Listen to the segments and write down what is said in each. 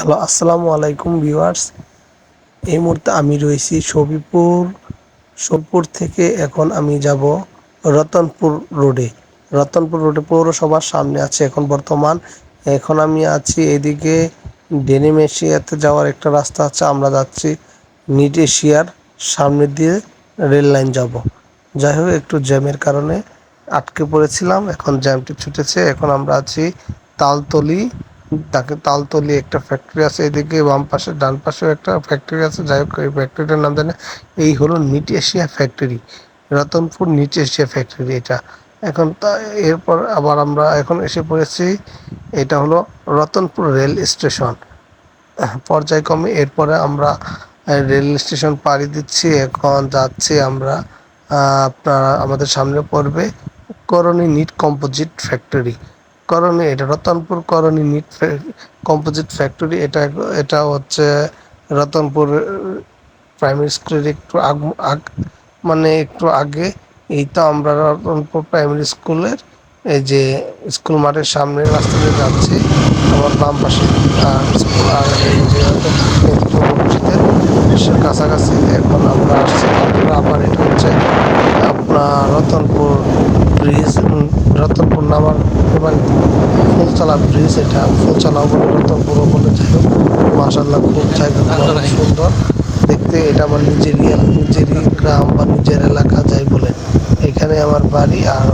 Hello, আসসালামু আলাইকুম viewers. এই মুহূর্তে আমি রয়েছি সবিপুর সোদপুর থেকে এখন আমি যাব রতনপুর রোডে। রতনপুর রোডে পৌরসভার সামনে আছে এখন বর্তমান। এখন আমি আছি এদিকে ডেনিম এশিয়াতে যাওয়ার একটা রাস্তা আছে, আমরা যাচ্ছি নিট এশিয়ার সামনে দিয়ে রেল লাইন যাব। যাই হোক, একটু জ্যামের কারণে আটকে পড়েছিলাম, এখন জ্যামটি ছুটেছে। এখন আমরা আছি তালতলি তাকে তালতলি একটা ফ্যাক্টরি আছে, এদিকে বাম পাশে, ডান পাশেও একটা ফ্যাক্টরি আছে। যাই হোক, এই ফ্যাক্টরিটার নাম জানে এই হলো Knit Asia factory Ratanpur Knit Asia factory এটা। এখন তা, এরপর আবার আমরা এখন এসে পড়েছি, এটা হলো রতনপুর রেল স্টেশন। পর্যায়ক্রমে এরপরে আমরা রেল স্টেশন পাড়ি দিচ্ছি। এখন যাচ্ছি আমরা আপনার আমাদের সামনে পড়বে Karoni knit composite factory Karoni, এটা Ratanpur Karoni knit composite factory এটা এটা হচ্ছে রতনপুর প্রাইমারি স্কুলের একটু আগ, আগ- মানে একটু আগে। এই তো আমরা রতনপুর প্রাইমারি স্কুলের এই যে স্কুল মাঠের সামনে রাস্তা দিয়ে যাচ্ছি। আমার বাম পাশে কাছাকাছি এখন আমরা আসছি। আবার এটা হচ্ছে আপনার রতনপুর ব্রিজ রতনপুর নামার মানে ফুলতলা ব্রিজ এটা ফুলতলা বলে রতনপুরও বলে যাই হোক মাসাল্লাহ খুব জায়গা সুন্দর। দেখতে এটা আমার নিজেরই এল- নিজেরই গ্রাম বা নিজের এলাকা যাই বলে এখানে আমার বাড়ি আর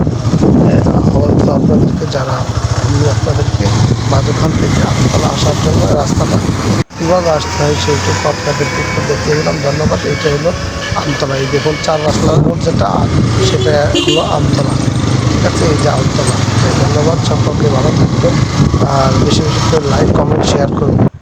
হয়তো আপনাদেরকে জানা আমি আপনাদেরকে বাজুখান থেকে আমতলা আসার জন্য রাস্তাটা কীভাবে আসতে হয় সেইটুকু আপনাদেরকে একটু দেখিয়ে দিলাম। ধন্যবাদ এইটা হলো আমতলা। এই দেখুন চার রাস্তার মোড় যেটা সেটা হলো আমতলা। ঠিক আছে এই যে আউটতলা ধন্যবাদ, সকলকে ভালো থাকবেন। আর বেশি বেশি করে লাইক, কমেন্ট শেয়ার করুন।